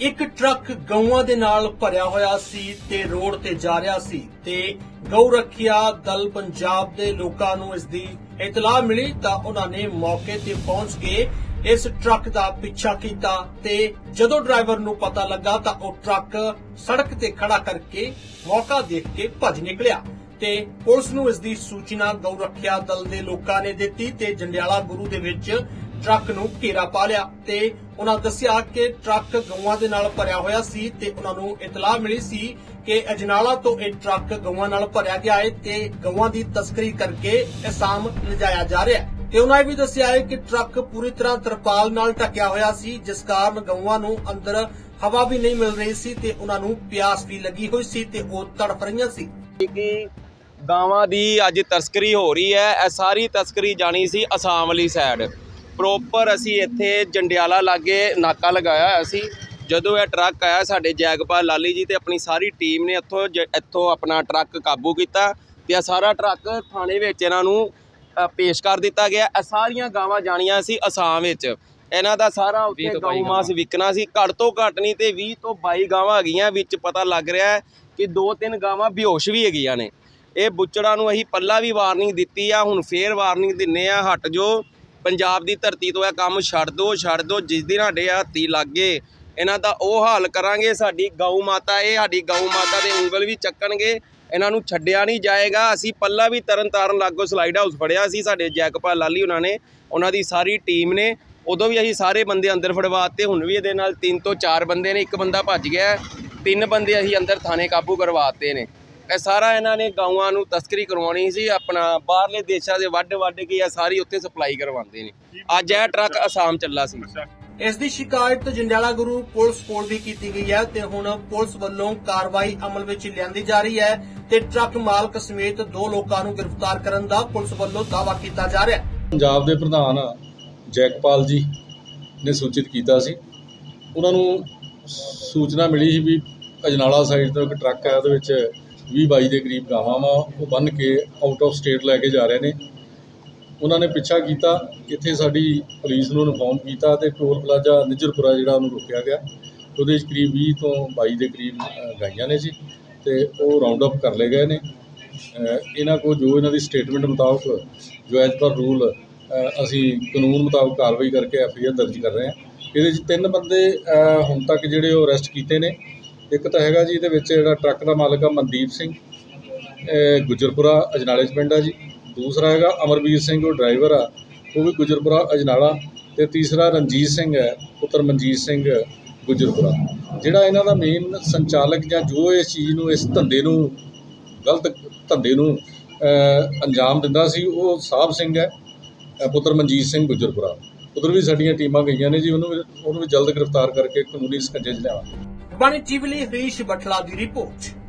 ਇੱਕ ਟਰੱਕ ਗਊਆਂ ਦੇ ਨਾਲ ਭਰਿਆ ਹੋਇਆ ਸੀ ਤੇ ਰੋਡ ਤੇ ਜਾ ਰਿਹਾ ਸੀ ਤੇ ਗਊ ਰੱਖਿਆ ਦਲ ਪੰਜਾਬ ਦੇ ਲੋਕਾਂ ਨੂੰ ਇਸ ਦੀ ਇਤਲਾਹ ਮਿਲੀ ਤਾਂ ਉਹਨਾਂ ਨੇ ਮੌਕੇ ਤੇ ਪਹੁੰਚ ਕੇ ਇਸ ਟਰੱਕ ਦਾ ਪਿੱਛਾ ਕੀਤਾ ਤੇ ਜਦੋਂ ਡਰਾਈਵਰ ਨੂੰ ਪਤਾ ਲੱਗਾ ਤਾਂ ਉਹ ਟਰੱਕ ਸੜਕ ਤੇ ਖੜਾ ਕਰਕੇ ਮੌਕਾ ਦੇਖ ਕੇ ਭੱਜ ਨਿਕਲਿਆ ਤੇ ਪੁਲਿਸ ਨੂੰ ਇਸ ਦੀ ਸੂਚਨਾ ਗਊ ਰੱਖਿਆ ਦਲ ਦੇ ਲੋਕਾਂ ਨੇ ਦਿੱਤੀ ਤੇ ਜੰਡਿਆਲਾ ਗੁਰੂ ਦੇ ਵਿੱਚ ਟਰੱਕ ਨੂੰ ਘੇਰਾ ਪਾ ਲਿਆ ਤੇ ਉਹਨਾਂ ਦੱਸਿਆ ਕਿ ਟਰੱਕ ਗਊਆਂ ਦੇ ਨਾਲ ਭਰਿਆ ਹੋਇਆ ਸੀ ਤੇ ਉਹਨਾਂ ਨੂੰ ਇਤਲਾਹ ਮਿਲੀ ਸੀ ਕਿ ਅਜਨਾਲਾ ਤੋਂ ਇਹ ਟਰੱਕ ਗਊਆਂ ਨਾਲ ਭਰਿਆ ਗਿਆ ਹੈ ਤੇ ਗਊਆਂ ਦੀ ਤਸਕਰੀ ਕਰਕੇ ਅਸਾਮ ਲਿਜਾਇਆ ਜਾ ਰਿਹਾ ਹੈ। ਤੇ ਉਹਨਾਂ ਇਹ ਵੀ ਦੱਸਿਆ ਹੈ ਕਿ ਟਰੱਕ ਪੂਰੀ ਤਰ੍ਹਾਂ ਤਰਪਾਲ ਨਾਲ ਢੱਕਿਆ ਹੋਇਆ ਸੀ, ਜਿਸ ਕਾਰਨ ਗਊਆਂ ਨੂੰ ਅੰਦਰ ਹਵਾ ਵੀ ਨਹੀਂ ਮਿਲ ਰਹੀ ਸੀ ਤੇ ਉਹਨਾਂ ਨੂੰ ਪਿਆਸ ਵੀ ਲੱਗੀ ਹੋਈ ਸੀ ਤੇ ਉਹ ਤੜਫ ਰਹੀਆਂ ਸੀ। ਕਿ ਗਾਵਾਂ ਦੀ ਅੱਜ ਤਸਕਰੀ ਹੋ ਰਹੀ ਹੈ, ਇਹ ਸਾਰੀ ਤਸਕਰੀ ਜਾਣੀ ਸੀ ਅਸਾਮ ਵਾਲੀ ਸਾਈਡ ਪ੍ਰੋਪਰ ਅਸੀਂ ਇੱਥੇ ਜੰਡਿਆਲਾ ਲਾਗੇ ਨਾਕਾ ਲਗਾਇਆ ਹੋਇਆ ਸੀ। ਜਦੋਂ ਇਹ ਟਰੱਕ ਆਇਆ ਸਾਡੇ ਜੈਗਪਾਲ ਲਾਲੀ ਜੀ ਤੇ ਆਪਣੀ ਸਾਰੀ ਟੀਮ ਨੇ ਇੱਥੋਂ ਇੱਥੋਂ ਆਪਣਾ ਟਰੱਕ ਕਾਬੂ ਕੀਤਾ ਤੇ ਇਹ ਸਾਰਾ ਟਰੱਕ ਥਾਣੇ ਵਿੱਚ ਇਹਨਾਂ ਨੂੰ ਪੇਸ਼ ਕਰ ਦਿੱਤਾ ਗਿਆ। ਇਹ ਸਾਰੀਆਂ ਗਾਵਾਂ ਜਾਣੀਆਂ ਸੀ ਅਸਾਮ ਵਿੱਚ। ਇਹਨਾਂ ਦਾ ਸਾਰਾ ਉੱਥੇ ਗਊ ਮਾਸ ਵਿਕਣਾ ਸੀ। ਘੱਟ ਤੋਂ ਘੱਟ ਨਹੀਂ ਤੇ 20 ਤੋਂ 22 ਗਾਵਾਂ ਹੈਗੀਆਂ। ਵਿੱਚ ਪਤਾ ਲੱਗ ਰਿਹਾ ਕਿ ਦੋ ਤਿੰਨ ਗਾਵਾਂ ਬੇਹੋਸ਼ ਵੀ ਹੈਗੀਆਂ ਨੇ। ਇਹ ਬੁੱਚੜਾਂ ਨੂੰ ਅਸੀਂ ਪੱਲਾ ਵੀ ਵਾਰਨਿੰਗ ਦਿੱਤੀ ਆ। ਹੁਣ ਫੇਰ ਵਾਰਨਿੰਗ ਦਿੰਨੇ ਆ ਹਟ ਜੋ ਪੰਜਾਬ ਦੀ ਧਰਤੀ ਤੋਂ ਇਹ ਕੰਮ ਛੱਡ ਦੋ ਛੱਡ ਦੋ, ਜਿਸ ਦਿਨ ਸਾਡੇ ਹੱਥੀ ਲੱਗੇ ਇਹਨਾਂ ਦਾ ਉਹ ਹਾਲ ਕਰਾਂਗੇ, ਸਾਡੀ ਗਊ ਮਾਤਾ ਇਹ, ਸਾਡੀ ਗਊ ਮਾਤਾ ਦੇ ਉਂਗਲ ਵੀ ਚੱਕਣਗੇ, ਇਹਨਾਂ ਨੂੰ ਛੱਡਿਆ ਨਹੀਂ ਜਾਏਗਾ। ਅਸੀਂ ਪੱਲਾ ਵੀ ਤਰਨ ਤਾਰਨ ਲਾਗੋ ਸਲਾਈਡ ਹਾਊਸ ਫੜਿਆ ਸੀ, ਸਾਡੇ ਜੈਕਪਾਲ ਲਾਲੀ ਉਹਨਾਂ ਨੇ, ਉਹਨਾਂ ਦੀ ਸਾਰੀ ਟੀਮ ਨੇ, ਉਦੋਂ ਵੀ ਅਸੀਂ ਸਾਰੇ ਬੰਦੇ ਅੰਦਰ ਫੜਵਾਤੇ ਹੁਣ ਵੀ ਇਹਦੇ ਨਾਲ ਤਿੰਨ ਤੋਂ ਚਾਰ ਬੰਦੇ ਨੇ, ਇੱਕ ਬੰਦਾ ਭੱਜ ਗਿਆ, ਤਿੰਨ ਬੰਦੇ ਅਸੀਂ ਅੰਦਰ ਥਾਣੇ ਕਾਬੂ ਕਰਵਾਤੇ ਨੇ। ਇਹ ਸਾਰਾ ਇਹਨਾਂ ਨੇ ਗਾਵਾਂ ਨੂੰ ਤਸਕਰੀ ਕਰਵਾਉਣੀ ਸੀ ਆਪਣਾ ਬਾਹਰਲੇ ਦੇਸ਼ਾਂ ਦੇ ਵੱਡ ਵੱਡ ਕੇ ਇਹ ਸਾਰੀ ਉੱਥੇ ਸਪਲਾਈ ਕਰਵਾਉਂਦੇ ਨੇ। ਅੱਜ ਇਹ ਟਰੱਕ ਅਸਾਮ ਚੱਲਾ ਸੀ। ਇਸ ਦੀ ਸ਼ਿਕਾਇਤ ਜੰਡਿਆਲਾ ਗੁਰੂ ਪੁਲਿਸ ਕੋਲ ਵੀ ਕੀਤੀ ਗਈ ਹੈ ਤੇ ਹੁਣ ਪੁਲਿਸ ਵੱਲੋਂ ਕਾਰਵਾਈ ਅਮਲ ਵਿੱਚ ਲਿਆਂਦੀ ਜਾ ਰਹੀ ਹੈ ਤੇ ਟਰੱਕ ਮਾਲਕ ਸਮੇਤ ਦੋ ਲੋਕਾਂ ਨੂੰ ਗ੍ਰਿਫਤਾਰ ਕਰਨ ਦਾ ਪੁਲਿਸ ਵੱਲੋਂ ਦਾਅਵਾ ਕੀਤਾ ਜਾ ਰਿਹਾ ਹੈ। ਪੰਜਾਬ ਦੇ ਪ੍ਰਧਾਨ ਜੈਕਪਾਲ ਜੀ ਨੇ ਸੂਚਿਤ ਕੀਤਾ ਸੀ। ਉਹਨਾਂ ਨੂੰ ਸੂਚਨਾ ਮਿਲੀ ਸੀ ਵੀ ਅਜਨਾਲਾ ਸਾਈਡ ਤੋਂ ਇੱਕ ਟਰੱਕ ਹੈ ਉਹਦੇ ਵਿੱਚ 20 22 ਦੇ ਕਰੀਬ ਗਾਵਾਂ ਵਾ, ਉਹ ਬੰਨ ਕੇ ਆਊਟ ਆਫ ਸਟੇਟ ਲੈ ਕੇ ਜਾ ਰਹੇ ਨੇ। ਉਹਨਾਂ ਨੇ ਪਿੱਛਾ ਕੀਤਾ, ਇੱਥੇ ਸਾਡੀ ਪੁਲਿਸ ਨੂੰ ਇਨਫੋਰਮ ਕੀਤਾ ਤੇ ਟੋਲ ਪਲਾਜ਼ਾ ਨਿਜਰਪੁਰਾ ਜਿਹੜਾ ਉਹਨੂੰ ਰੋਕਿਆ ਗਿਆ। ਉਹਦੇ ਵਿੱਚ ਕਰੀਬ 20 ਤੋਂ 22 ਦੇ ਕਰੀਬ ਗਾਈਆਂ ਨੇ ਜੀ ਤੇ ਉਹ ਰਾਉਂਡ ਅਪ ਕਰ ਲਏ ਗਏ ਨੇ। ਇਹਨਾਂ ਕੋਲ ਜੋ ਇਹਨਾਂ ਦੀ ਸਟੇਟਮੈਂਟ ਮੁਤਾਬਕ, ਜੋ ਐਜ਼ ਪਰ ਰੂਲ ਅਸੀਂ ਕਾਨੂੰਨ ਮੁਤਾਬਕ ਕਾਰਵਾਈ ਕਰਕੇ ਐਫ ਆਈ ਆਰ ਦਰਜ ਕਰ ਰਹੇ ਹਾਂ। ਇਹਦੇ ਵਿੱਚ ਤਿੰਨ ਬੰਦੇ ਹੁਣ ਤੱਕ ਜਿਹੜੇ ਉਹ ਅਰੈਸਟ ਕੀਤੇ ਨੇ। ਇੱਕ ਤਾਂ ਹੈਗਾ ਜੀ ਇਹਦੇ ਵਿੱਚ ਜਿਹੜਾ ਟਰੱਕ ਦਾ ਮਾਲਕ ਆ ਮਨਦੀਪ ਸਿੰਘ ਅ, ਗੁਜਰਪੁਰਾ ਅਜਨਾਲੇ 'ਚ ਪਿੰਡ ਆ ਜੀ। ਦੂਸਰਾ ਹੈਗਾ ਅਮਰਵੀਰ ਸਿੰਘ ਉਹ ਡਰਾਈਵਰ ਆ ਉਹ ਵੀ ਗੁਜਰਪੁਰਾ ਅਜਨਾਲਾ। ਤੇ ਤੀਸਰਾ ਰਣਜੀਤ ਸਿੰਘ ਹੈ ਪੁੱਤਰ ਮਨਜੀਤ ਸਿੰਘ ਗੁਜਰਪੁਰਾ। ਜਿਹੜਾ ਇਹਨਾਂ ਦਾ ਮੇਨ ਸੰਚਾਲਕ ਜਾਂ ਜੋ ਇਸ ਚੀਜ਼ ਨੂੰ ਇਸ ਧੰਦੇ ਨੂੰ ਗਲਤ ਧੰਦੇ ਨੂੰ ਅੰਜਾਮ ਦਿੰਦਾ ਸੀ ਉਹ ਸਾਹਿਬ ਸਿੰਘ ਹੈ ਪੁੱਤਰ ਮਨਜੀਤ ਸਿੰਘ ਗੁਜਰਪੁਰਾ। ਉਧਰ ਵੀ ਸਾਡੀਆਂ ਟੀਮਾਂ ਗਈਆਂ ਨੇ ਜੀ ਉਹਨੂੰ ਵੀ- ਉਹਨੂੰ ਵੀ ਜਲਦ ਗ੍ਰਿਫਤਾਰ ਕਰਕੇ ਕਾਨੂੰਨੀ ਸਕੰਜੇ 'ਚ ਲਿਆਵਾਂਗੇ। ਬਣ ਲਈ ਹਰੀਸ਼ ਬਠਲਾ ਦੀ ਰਿਪੋਰਟ।